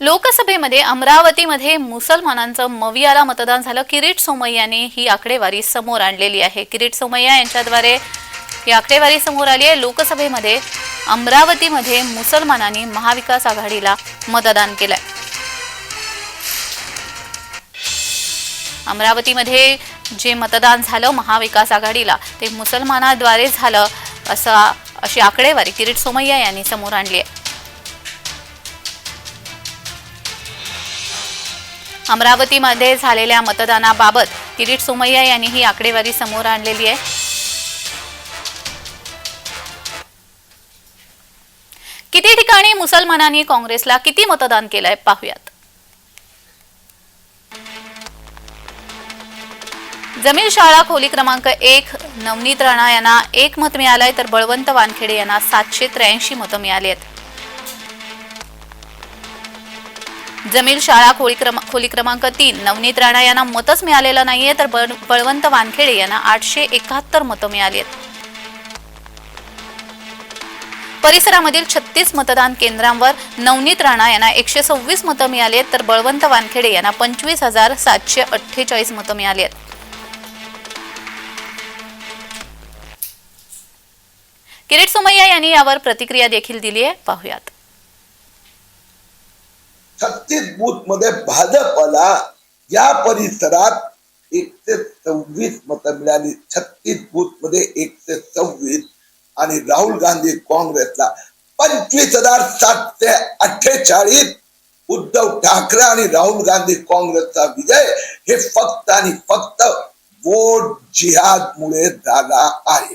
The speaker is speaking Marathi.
लोकसभेमध्ये अमरावतीमध्ये मुसलमानांचं मवियाला मतदान झालं. किरीट सोमय्याने ही आकडेवारी समोर आणलेली आहे. किरीट सोमय्या यांच्याद्वारे ही आकडेवारी समोर आली आहे. लोकसभेमध्ये अमरावतीमध्ये मुसलमानांनी महाविकास आघाडीला मतदान केलंय. अमरावतीमध्ये जे मतदान झालं महाविकास आघाडीला ते मुसलमानाद्वारे झालं असं अशी आकडेवारी किरीट सोमय्या यांनी समोर आणली आहे. अमरावतीमध्ये झालेल्या मतदानाबाबत किरीट सोमय्या यांनी ही आकडेवारी समोर आणलेली आहे. किती ठिकाणी मुसलमानांनी काँग्रेसला किती मतदान केलंय पाहूयात. जमीन शाळा खोली क्रमांक एक नवनीत राणा यांना एक मत मिळालंय तर बळवंत वानखेडे यांना सातशे त्र्याऐंशी मतं मिळाली आहेत. जमील शाळा खोली क्रम खोली क्रमांक तीन. नवनीत राणा यांना मतच मिळालेलं नाहीये तर बळ बळवंत वानखेडे यांना आठशे एकाहत्तर मतं मिळाली आहेत. परिसरामधील छत्तीस मतदान केंद्रांवर नवनीत राणा यांना एकशे सव्वीस मतं मिळाली आहेत तर बळवंत वानखेडे यांना पंचवीस हजार सातशे अठ्ठेचाळीस मतं मिळाली आहेत. किरीट सोमय्या यांनी यावर प्रतिक्रिया देखील दिली आहे पाहूयात. छत्तीस बूथमध्ये भाजपला या परिसरात एकशे सव्वीस मतं मिळाली. छत्तीस बूथमध्ये एकशे सव्वीस आणि राहुल गांधी काँग्रेसला पंचवीस हजार सातशे अठ्ठेचाळीस. उद्धव ठाकरे आणि राहुल गांधी काँग्रेसचा विजय हे फक्त आणि फक्त वोट जिहाद मुळे झाला आहे.